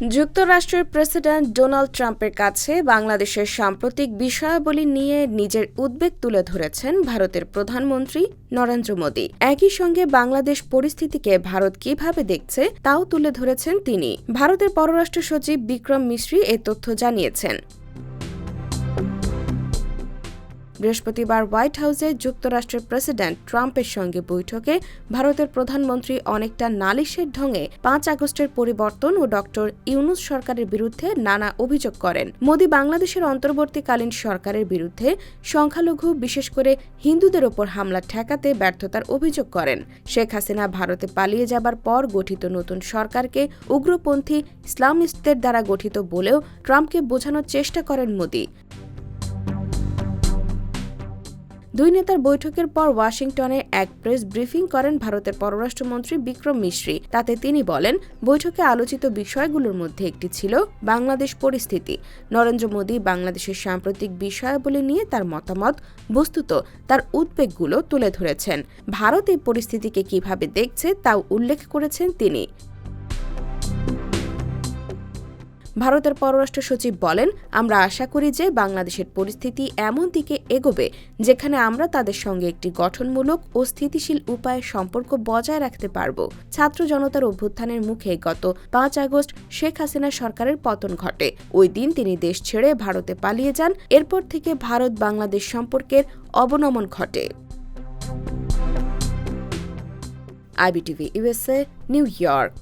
যুক্তরাষ্ট্রের president Donald ট্রাম্পের কাছে বাংলাদেশের সাম্প্রতিক বিষয়াবলী নিয়ে নিজের উদ্বেগ তুলে ধরেছেন ভারতের প্রধানমন্ত্রী নরেন্দ্র মোদী। একই সঙ্গে বাংলাদেশ পরিস্থিতিকে ভারত কীভাবে দেখছে তাও তুলে ধরেছেন তিনি। ভারতের পররাষ্ট্র সচিব বিক্রম মিশ্রি এ তথ্য জানিয়েছেন। বৃহস্পতিবার হোয়াইট হাউসে যুক্তরাষ্ট্রের প্রেসিডেন্ট ট্রাম্পের সঙ্গে বৈঠকে ভারতের প্রধানমন্ত্রী অনেকটা নালিশের ঢঙে পাঁচ আগস্টের পরিবর্তন ও ডক্টর ইউনুস সরকারের বিরুদ্ধে নানা অভিযোগ করেন। মোদী বাংলাদেশের অন্তর্বর্তীকালীন সরকারের বিরুদ্ধে সংখ্যালঘু, বিশেষ করে হিন্দুদের ওপর হামলা ঠেকাতে ব্যর্থতার অভিযোগ করেন। শেখ হাসিনা ভারতে পালিয়ে যাবার পর গঠিত নতুন সরকারকে উগ্রপন্থী ইসলামিস্টদের দ্বারা গঠিত বলেও ট্রাম্পকে বোঝানোর চেষ্টা করেন মোদী। দুই নেতার বৈঠকের পর ওয়াশিংটনে এক প্রেস ব্রিফিং করেন ভারতের পররাষ্ট্রমন্ত্রী বিক্রম মিশ্রি। তাতে তিনি বলেন, বৈঠকে আলোচিত বিষয়গুলোর মধ্যে একটি ছিল বাংলাদেশ পরিস্থিতি। নরেন্দ্র মোদী বাংলাদেশের সাম্প্রতিক বিষয়াবলী নিয়ে তার মতামত, বস্তুত তার উদ্বেগগুলো তুলে ধরেছেন। ভারত এই পরিস্থিতিকে কীভাবে দেখছে তাও উল্লেখ করেছেন তিনি। ভারতের পররাষ্ট্র সচিব বলেন, আমরা আশা করি যে বাংলাদেশের পরিস্থিতি এমন দিকে এগোবে যেখানে আমরা তাদের সঙ্গে একটি গঠনমূলক ও স্থিতিশীল উপায়ে সম্পর্ক বজায় রাখতে পারব। ছাত্র জনতার অভ্যুত্থানের মুখে গত পাঁচ আগস্ট শেখ হাসিনা সরকারের পতন ঘটে। ওই দিন তিনি দেশ ছেড়ে ভারতে পালিয়ে যান। এরপর থেকে ভারত বাংলাদেশ সম্পর্কের অবনমন ঘটে। IBTV USA New York.